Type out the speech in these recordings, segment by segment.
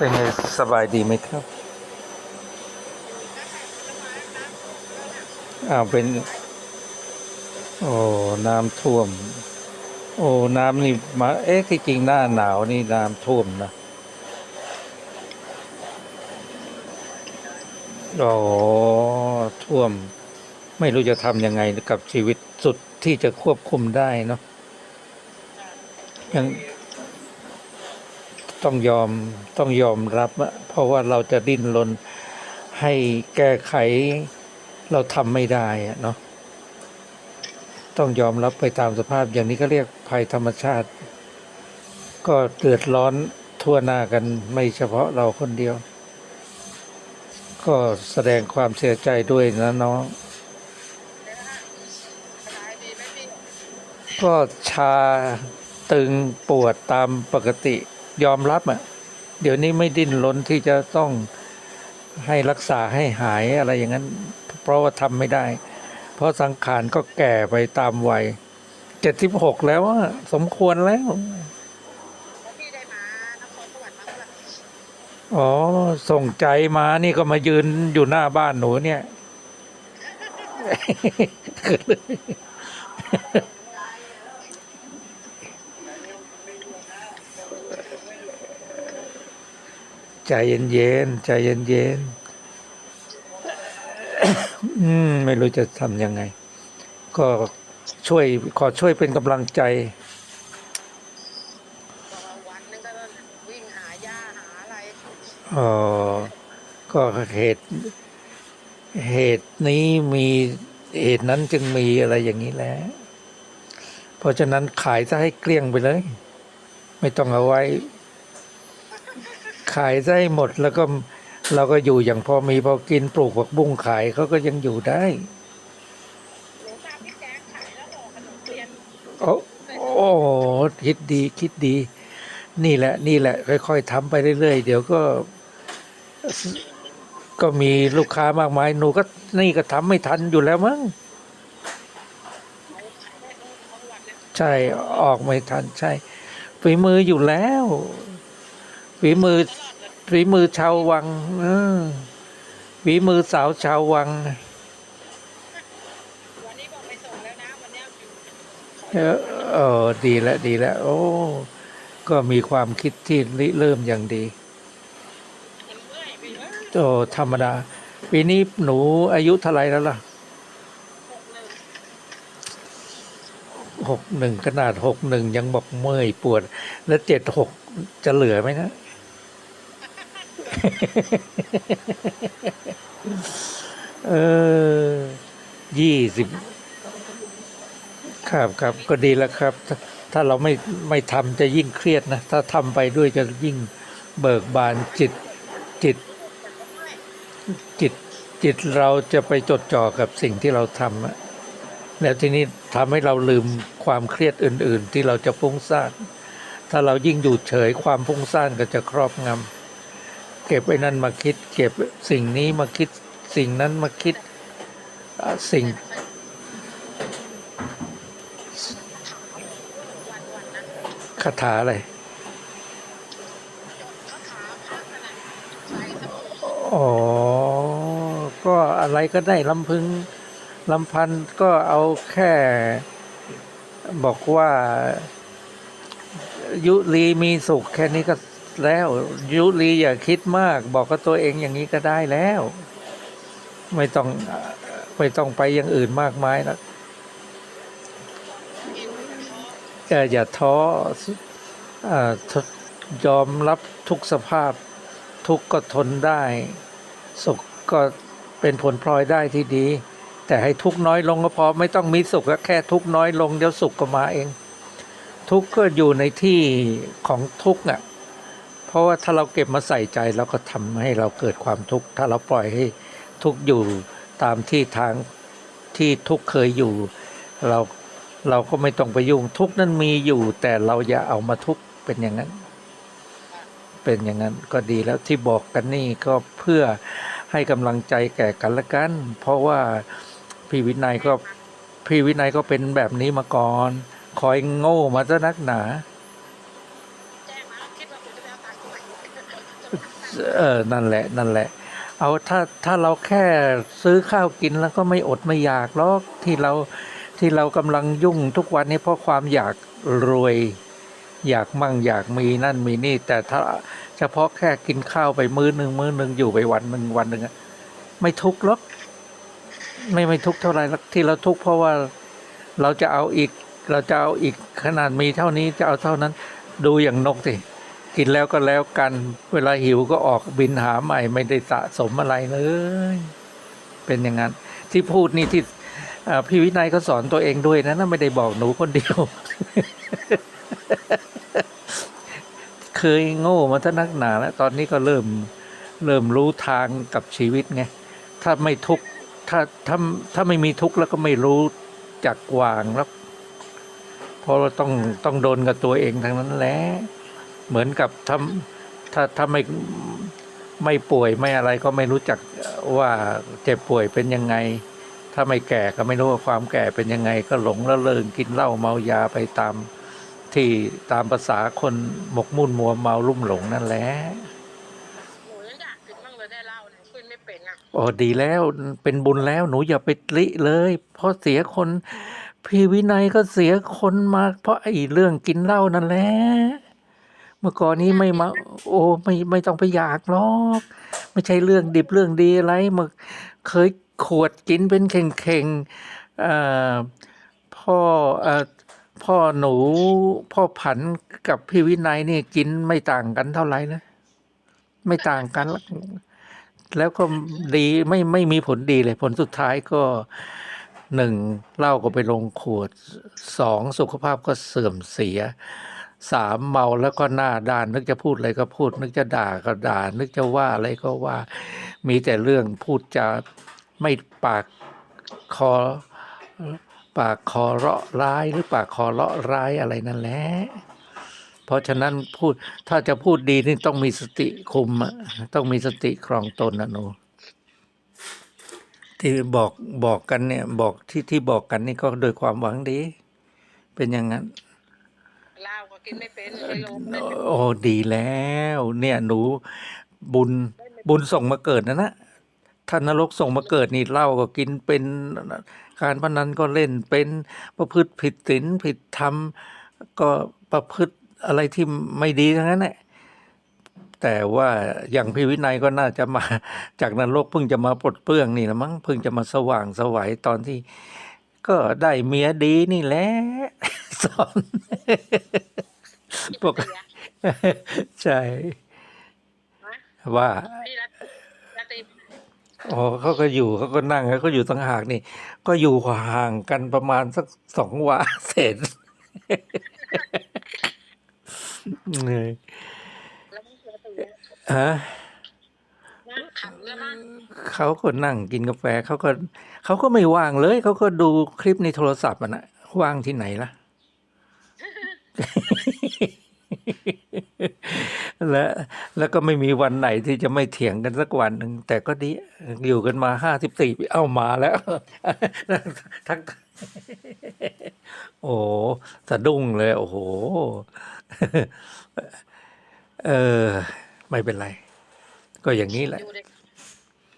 เป็นไงสบายดีไหมครับอ้าวเป็น โอ้น้ำท่วม โอ้น้ำนี่มา เอ๊ะที่จริงหน้าหนาวนี่น้ำท่วมนะโอ้ท่วม ไม่รู้จะทำยังไงกับชีวิตสุดที่จะควบคุมได้เนาะยัง ต้องยอมต้องยอมรับอะเพราะว่าเราจะดิ้นรนให้แก้ไขเราทำไม่ได้อะเนาะต้องยอมรับไปตามสภาพอย่างนี้ก็เรียกภัยธรรมชาติ ก็เดือดร้อนทั่วหน้ากันไม่เฉพาะเราคนเดียว ก็แสดงความเสียใจด้วยนะน้องก็ชาตึงปวดตามปกติ ยอมรับอะเดี๋ยวนี้ไม่ดิ้นรนที่จะต้องให้รักษาให้หายอะไรอย่างนั้น เพราะว่าทำไม่ได้ เพราะสังขารก็แก่ไปตามวัยเจ็ดสิบหกแล้วอะสมควรแล้วแล้วพี่ได้มานครสวรรค์มาเมื่อไหร่อ๋อ ส่งใจมานี่ก็มายืนอยู่หน้าบ้านหนูเนี่ย ใจเย็นๆใจเย็นๆอืมไม่รู้จะทำยังไง ก็ช่วยขอช่วยเป็นกำลังใจบอกว่าวันหนึงก็วิ่งหาหญ้าหาอะไรเออก็เหตุเหตุนี้มีเหตุนั้นจึงมีอะไรอย่างนี้แหละเพราะฉะนั้นขายซะให้เกลี้ยงไปเลย ไม่ต้องเอาไว้ ขายซะให้หมดแล้วก็เราก็อยู่อย่างพอมีพอกินปลูกผักบุ้งขายเขาก็ยังอยู่ได้หลวงตาพี่แจ๊คขายแล้วห่อขนมเทียนโอ้โอ้โหคิดดีคิดดี นี่แหละ นี่แหละ ค่อยๆทำไปเรื่อยๆ เดี๋ยวก็ ก็มีลูกค้ามากมายหนูก็นี่ก็ทำไม่ทันอยู่แล้วมั้งเขาขายได้ทั้งทั้งวันเลยใช่ออกไม่ทันใช่ฝีมืออยู่แล้ว ฝีมือฝีมือชาววังฝีมือสาวชาววังเออเออดีแล้วดีแล้วโอ้ ก็มีความคิดที่ริเริ่มอย่างดีโอ้ธรรมดา ปีนี้หนูอายุเท่าไรแล้วล่ะหกหนึ่งขนาดหกหนึ่งยังบอกเมื่อยปวด แล้วเจ็ดหกจะเหลือไหมนะ เออยี่สิบครับครับก็ดีแล้วครับถ้าถ้าเราไม่ไม่ทำจะยิ่งเครียดนะ ถ้าทำไปด้วยจะยิ่งเบิกบานจิตจิต จิตจิตเราจะไปจดจ่อกับสิ่งที่เราทำอะแล้วทีนี้ทำให้เราลืมความเครียดอื่น ๆ ที่เราจะฟุ้งซ่านถ้าเรายิ่งอยู่เฉยความฟุ้งซ่านก็จะครอบงำ เก็บไอ้นั่นมาคิด เก็บสิ่งนี้มาคิดสิ่งนั้นมาคิดสิ่ง คาถาอะไรอ๋อ ก็อะไรก็ได้ลำพึงลำพันก็เอาแค่บอกว่า ยุรีมีสุขแค่นี้ก็ แล้ว ยุรีอย่าคิดมาก บอกกับตัวเองอย่างนี้ก็ได้แล้ว ไม่ต้องไม่ต้องไปอย่างอื่นมากมายนท้อก็อย่าท้ออยอมรับทุกสภาพ ทุกก็ทนได้สุขก็เป็นผลพลอยได้ที่ดี แต่ให้ทุกน้อยลงก็พอไม่ต้องมีสุขก็แค่ทุกน้อยลงเดี๋ยวสุขก็มาเอง ทุกข์ก็อยู่ในที่ของทุกข์อะ เพราะว่าถ้าเราเก็บมาใส่ใจเราก็ทำให้เราเกิดความทุกข์ถ้าเราปล่อยให้ทุกข์อยู่ตามที่ทางที่ทุกข์เคยอยู่ เราเราก็ไม่ต้องไปยุ่งทุกข์นั้นมีอยู่ แต่เราอย่าเอามาทุกข์เป็นอย่างนั้น เป็นอย่างนั้นก็ดีแล้วที่บอกกันนี่ก็เพื่อให้กำลังใจแก่กันและกัน เพราะว่าพี่วินัยก็พี่วินัยก็เป็นแบบนี้มาก่อน คอยโง่มาซะนักหนา แจ้งมาคิดว่าคุณจะไป เออนั่นแหละ นั่นแหละ เอาถ้าถ้าเราแค่ซื้อข้าวกินแล้วก็ไม่อดไม่อยากหรอกที่เราที่เรากำลังยุ่งทุกวันนี้เพราะความอยากรวย อยากมั่งอยากมีนั่นมีนี่ แต่ถ้าเฉพาะแค่กินข้าวไปมื้อหนึ่งมื้อหนึ่งอยู่ไปวันหนึ่งวันหนึ่งไม่ทุกข์หรอกไม่ไม่ทุกข์เท่าไหร่ที่เราทุกข์เพราะว่าเราจะเอาอีก เราจะเอาอีกขนาดมีเท่านี้จะเอาเท่านั้น ดูอย่างนกสิ กินแล้วก็แล้วกัน เวลาหิวก็ออกบินหาใหม่ ไม่ได้สะสมอะไรเลย เป็นอย่างนั้น ที่พูดนี่ที่พี่วินัยก็สอนตัวเองด้วยนะนะไม่ได้บอกหนูคนเดียว เคยโง่มาตั้งนักหนาแล้วตอนนี้ก็เริ่มเริ่มรู้ทางกับชีวิตไงถ้าไม่ทุกถ้าถ้าถ้าไม่มีทุกข์แล้วก็ไม่รู้จักวางแล้วเพราะเราต้องต้องโดนกับตัวเองทั้งนั้นแหละ เหมือนกับถ้าถ้าถ้าไม่ไม่ป่วยไม่อะไรก็ไม่รู้จักว่าเจ็บป่วยเป็นยังไง ถ้าไม่แก่ก็ไม่รู้ว่าความแก่เป็นยังไง ก็หลงละเริงกินเหล้าเมายาไปตามที่ตามภาษาคนหมกมุ่นมัวเมาลุ่มหลงนั่นแหละหนูยังอยากกินบ้างเลยได้เหล้าหนูกินไม่เป็นอะโอ้ดีแล้วเป็นบุญแล้วหนูอย่าไปลิเลย เพราะเสียคนพี่วินัยก็เสียคนมาเพราะไอ้เรื่องกินเหล้านั่นแหละ เมื่อก่อนนี้ไม่มา โอ้ไม่ไม่ต้องไปอยากหรอก ไม่ใช่เรื่องดิบเรื่องดีอะไรเมื่อเคยขวดกินเป็นเข่งๆเอ่อพ่อเอ่อพ่อหนูพ่อผันกับพี่วินัยนี่กินไม่ต่างกันเท่าไหร่นะไม่ต่างกันหรอกแล้วก็ดีไม่ไม่มีผลดีเลย ผลสุดท้ายก็หนึ่งเหล้าก็ไปลงขวดสองสุขภาพก็เสื่อมเสีย สามเมาแล้วก็หน้าด้าน นึกจะพูดอะไรก็พูด นึกจะด่าก็ด่า นึกจะว่าอะไรก็ว่า มีแต่เรื่องพูดจะไม่ปากคอปากคอเราะร้ายหรือปากคอเลาะร้ายอะไรนั่นแหละเพราะฉะนั้นพูดถ้าจะพูดดีนี่ต้องมีสติคุมต้องมีสติครองตนนะหนูที่บอกบอกกันเนี่ยบอกที่ที่บอกกันนี่ก็โดยความหวังดี เป็นอย่างนั้น ก็กินไม่เป็นไฮโลก็ไม่เป็นโอ้ดีแล้ว เนี่ยหนูบุญบุญส่งมาเกิดนะนะท่านนรกส่งมาเกิดนี่เหล้าก็กินเป็นการพนันก็เล่นเป็นประพฤติผิดศีลผิดธรรม ก็ประพฤติอะไรที่ไม่ดีทั้งนั้นแหละแต่ว่าอย่างพี่วินัยก็น่าจะมา จากนรกเพิ่งจะมาปลดเปลื้องนี่ละมั้งเพิ่งจะมาสว่างสวัยตอนที่ ก็ได้เมียดีนี่แหละ สอน ปกเสียใช่ว่าพี่รัตรัตติอ๋อเขาก็อยู่เขาก็นั่งเขาก็อยู่ต่างหากนี่ ก็อยู่ห่างกันประมาณสักสองวาเศษเหนื่อยแล้วมันเสียตัวฮะนะขังแล้วมั้งเขาก็นั่งกินกาแฟเขาก็เขาก็ไม่ว่างเลย เขาก็ดูคลิปในโทรศัพท์อะนะว่างที่ไหนล่ะ และแล้วก็ไม่มีวันไหนที่จะไม่เถียงกันสักวันหนึ่งแต่ก็ดีอยู่กันมาห้าสิบสี่ปีเอ้ามาแล้วทักโอ้สะดุ้งเลย โอ้โหเออ ไม่เป็นไร ก็อย่างนี้แหละอยู่เด็ก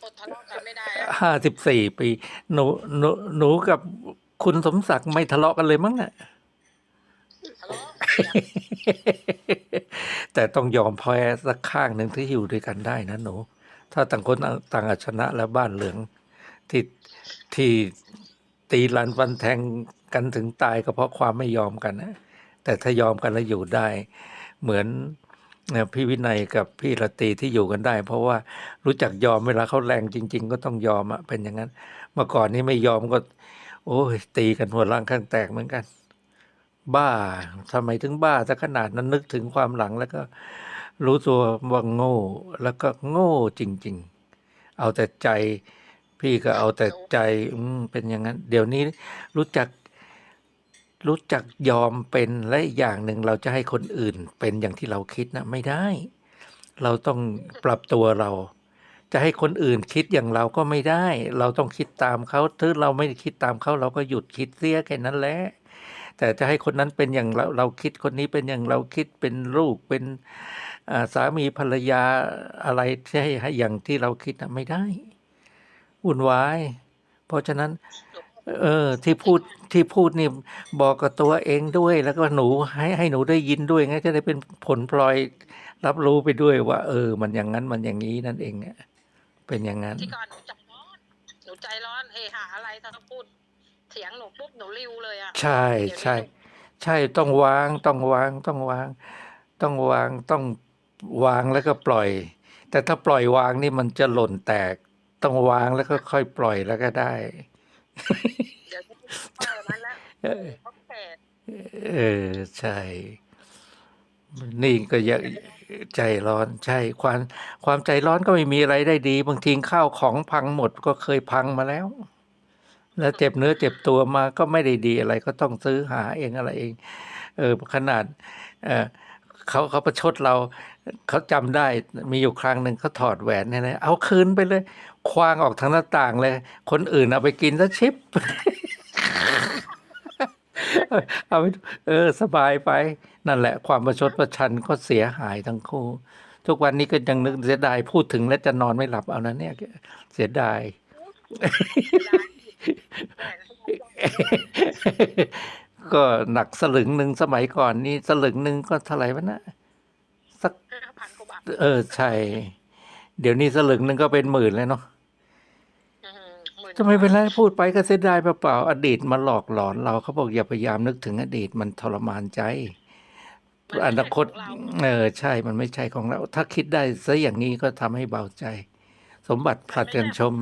อดทะเลาะกันไม่ได้แล้วห้าสิบสี่ปี หนูหนูหนูกับคุณสมศักดิ์ไม่ทะเลาะกันเลยมั้งอะทะเลาะ แต่ต้องยอมแพ้สักข้างหนึ่งที่อยู่ด้วยกันได้นะหนูถ้าต่างคนต่างอาชนะแล้วบ้านเหลืองที่ที่ตีลันฟันแทงกันถึงตายก็เพราะความไม่ยอมกันนะแต่ถ้ายอมกันแล้วอยู่ได้ เหมือนพี่วินัยกับพี่ละตีที่อยู่กันได้ เพราะว่ารู้จักยอมเวลาเขาแรงจริง ๆ ก็ต้องยอมอะเป็นอย่างนั้น เมื่อก่อนนี้ไม่ยอมก็ โอ้ยตีกันหัวร่างข้างแตกเหมือนกัน บ้าทำไมถึงบ้าซะขนาดนั้นนึกถึงความหลังแล้วก็รู้ตัวว่าโง่ แล้วก็โง่จริง ๆ เอาแต่ใจ พี่ก็เอาแต่ใจอืเป็นอย่างนั้น เดี๋ยวนี้รู้จักรู้จักยอมเป็นและอีกอย่างหนึ่งเราจะให้คนอื่นเป็นอย่างที่เราคิดนะไม่ได้ เราต้องปรับตัวเรา จะให้คนอื่นคิดอย่างเราก็ไม่ได้ เราต้องคิดตามเขาถ้าเราไม่คิดตามเขาเราก็หยุดคิดเสียแค่นั้นแหละ แต่จะให้คนนั้นเป็นอย่างเราเราคิดคนนี้เป็นอย่างเราคิดเป็นลูกเป็นอ่าสามีภรรยาอะไรที่ให้ให้อย่างที่เราคิดนะไม่ได้วุ่นวาย เพราะฉะนั้น เออที่พูดที่พูดนี่บอกกับตัวเองด้วย แล้วก็หนูให้ให้หนูได้ยินด้วยงั้นจะได้เป็นผลพลอยรับรู้ไปด้วยว่า เออ มันอย่างนั้นมันอย่างนี้นั่นเองเนี่ยเป็นอย่างนั้นที่ก่อนหนูใจร้อนหนูใจร้อนเฮหาอะไรถ้าเขาพูด เถียงหนูปุ๊บหนูริวเลยอะใช่ใช่ใช่ต้องวางต้องวางต้องวาง ต้องวางต้องวางแล้วก็ปล่อย แต่ถ้าปล่อยวางนี่มันจะหล่นแตก ต้องวางแล้วก็ค่อยปล่อยแล้วก็ได้เดี๋ยวจะพ่อนั้นแล้วเออเขาแก่เออใช่ นี่ก็อยากใจร้อนใช่ ความความใจร้อนก็ไม่มีอะไรได้ดี บางทีข้าวของพังหมดก็เคยพังมาแล้ว แล้วเจ็บเนื้อเจ็บตัวมาก็ไม่ได้ดีอะไรก็ต้องซื้อหาเองอะไรเอง เออขนาดเออเขาเขาประชดเราเขาจำได้มีอยู่ครั้งหนึ่งเขาถอดแหวนเนี่ยนะเอาคืนไปเลย คว้างออกทางหน้าต่างเลย คนอื่นเอาไปกินซะชิปเอาไปเออสบายไป นั่นแหละ ความประชดประชันก็เสียหายทั้งคู่ ทุกวันนี้ก็ยังนึกเสียดายพูดถึงแล้วจะนอนไม่หลับเอานะเนี่ย เสียดาย ก็หนักสลึงหนึ่งสมัยก่อนนี่สลึงหนึ่งก็เท่าไหร่วะนะสักห้าพันกว่าบาทเออใช่ เดี๋ยวนี้สลึงหนึ่งก็เป็นหมื่นแล้วเนาะอืมหมื่นจะไม่เป็นไรพูดไปก็เสียดายเปล่าๆอดีตมาหลอกหลอนเราเขาบอกอย่าพยายามนึกถึงอดีตมันทรมานใจอนาคตเออใช่มันไม่ใช่ของเรา ถ้าคิดได้ซะอย่างนี้ก็ทำให้เบาใจ สมบัติผลัดกันชม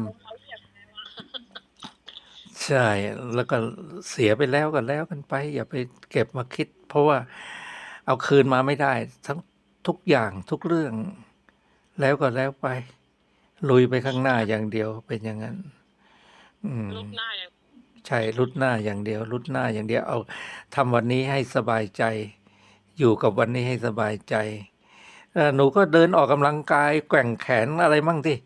ใช่ แล้วก็เสียไปแล้วก็แล้วกันไป อย่าไปเก็บมาคิด เพราะว่าเอาคืนมาไม่ได้ ทั้งทุกอย่างทุกเรื่อง แล้วก็แล้วไป ลุยไปข้างหน้าอย่างเดียวเป็นอย่างนั้น อืมลูกหน้าอย่างใช่รุดหน้าอย่างเดียว รุดหน้าอย่างเดียวเอาทำวันนี้ให้สบายใจ อยู่กับวันนี้ให้สบายใจเอ่อหนูก็เดินออกกำลังกายแกว่งแขนอะไรมั่งที่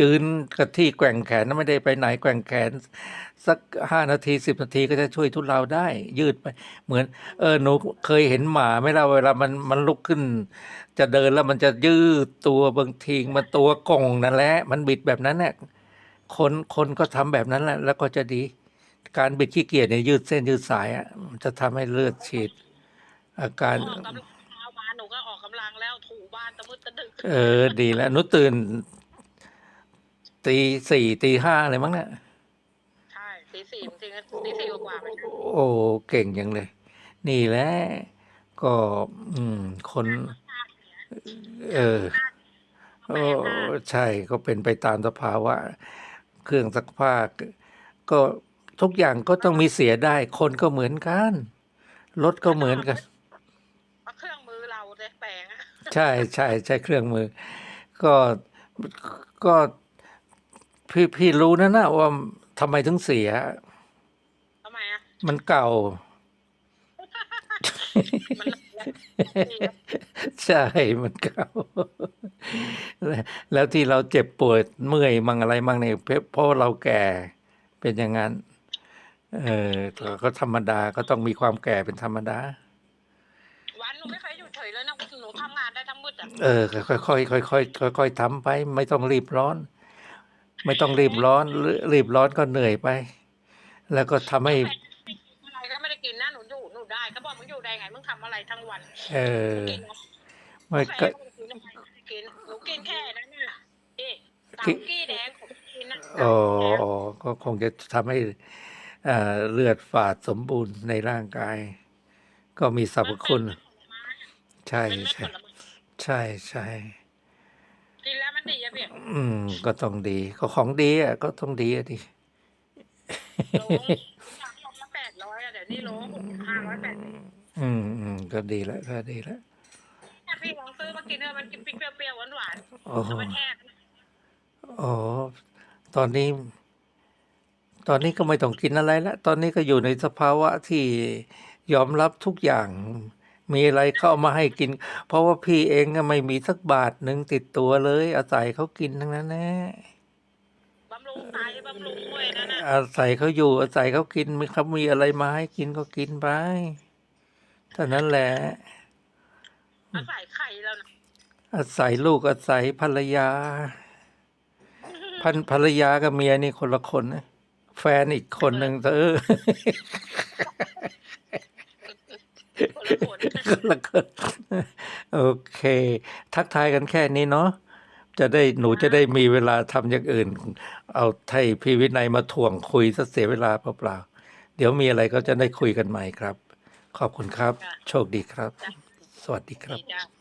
ยืนกับที่แกว่งแขนไม่ได้ไปไหนแกว่งแขน สักห้านาทีสิบนาทีก็จะช่วยทุเลาได้ ยืดไป เหมือน เออหนูเคยเห็นหมาไหมล่ะเวลามันมันลุกขึ้น จะเดินแล้วมันจะยืดตัวบางทีมันตัวกงนั่นแหละมันบิดแบบนั้นเนี่ยคนคนก็ทำแบบนั้นแหละ แล้วก็จะดี การบิดขี้เกียจเนี่ยยืดเส้นยืดสายอะมันจะทำให้เลือดฉีด อาการออกกำลังเช้ามาหนูก็ออกกำลังแล้วถูบ้านตะมืดตะดึกเออดีแล้วหนูตื่น ตีสี่ตีห้าอะไรมั้งเนี่ยใช่ตีสี่บางทีก็ตีสี่กว่าๆไปนะโอ้เก่งยังเลย นี่แหละก็ อืม คน เออโอ้ใช่ก็เป็นไปตามสภาวะ เครื่องซักผ้าก็ทุกอย่างก็ต้องมีเสียได้ คนก็เหมือนกัน รถก็เหมือนกันเอาเครื่องมือเราเลยแปลงอะใช่ใช่ใช่เครื่องมือ ก็ก็ พี่พี่รู้นะนะว่าทำไมถึงเสีย ทำไมอะมันเก่า มันใช่ มันเก่าแล้วแล้วที่เราเจ็บปวดเมื่อยมั่งอะไรมั่งเนี่ยเพราะเพราะเราแก่เป็นอย่างนั้น เออก็ธรรมดาก็ต้องมีความแก่เป็นธรรมดา วันหนูไม่เคยอยู่เฉยเลยนะหนูทำงานได้ทั้งมืดอะเออค่อยๆค่อยๆค่อยๆค่อยๆทำไป ไม่ต้องรีบร้อน ไม่ต้องรีบร้อนรีรีบร้อนก็เหนื่อยไป แล้วก็ทำให้อะไรก็ไม่ได้กินนะหนูอยู่หนูได้เขาบอกมึงอยู่ได้ไงมึงทำอะไรทั้งวันเออกินนะไม่แฟก็นก็กินทำไมไม่ได้กินหนูกินแค่นั้นน่ะเอ๊ะเต่ากี้แดงผมกินนะอ๋อก็คงจะทำให้เอ่อเลือดฝาดสมบูรณ์ในร่างกาย ก็มีสรรพคุณใช่เป็นเม็ดใช่ผลไม้ใช่ใช่กินแล้วมัน ดีอะพี่อืม ก็ต้องดี ก็ของดีอะก็ต้องดีอะดิโลจากโลละแปดร้อยอะเดี๋ยวนี้โลห้าร้อยแปดสิบอืมอืมก็ดีแล้วก็ดีแล้วเนี่ยพี่ลองซื้อมากินเถอะมันกินเปรี้ยวๆหวานโอ้ๆโหเอามาแช่อ๋อตอนนี้ ตอนนี้ก็ไม่ต้องกินอะไรแล้วตอนนี้ก็อยู่ในสภาวะที่ยอมรับทุกอย่าง มีอะไรเข้ามาให้กิน เพราะว่าพี่เองก็ไม่มีสักบาทหนึ่งติดตัวเลย อาศัยเขากินทั้งนั้นแน่บำรุงไตบำรุงมวยนั่นน่ะอาศัยเขาอยู่ อาศัยเขากินมีเขามีอะไรมาให้กินก็กินไปเท่านั้นแหละ อาศัยไข่แล้วนะอาศัยลูกอาศัยภรรยาพันภรรยากับเมียนี่คนละคนนะแฟนอีกคนหนึ่งเออ คนละคนคนละคนโอเค ทักทายกันแค่นี้เนาะจะได้หนูจะได้มีเวลาทำอย่างอื่น เอาไทยพี่วินัยมาถ่วงคุยซะเสียเวลาเปล่าๆเดี๋ยวมีอะไรก็จะได้คุยกันใหม่ครับ ขอบคุณครับ โชคดีครับ สวัสดีครับดีจ้ะ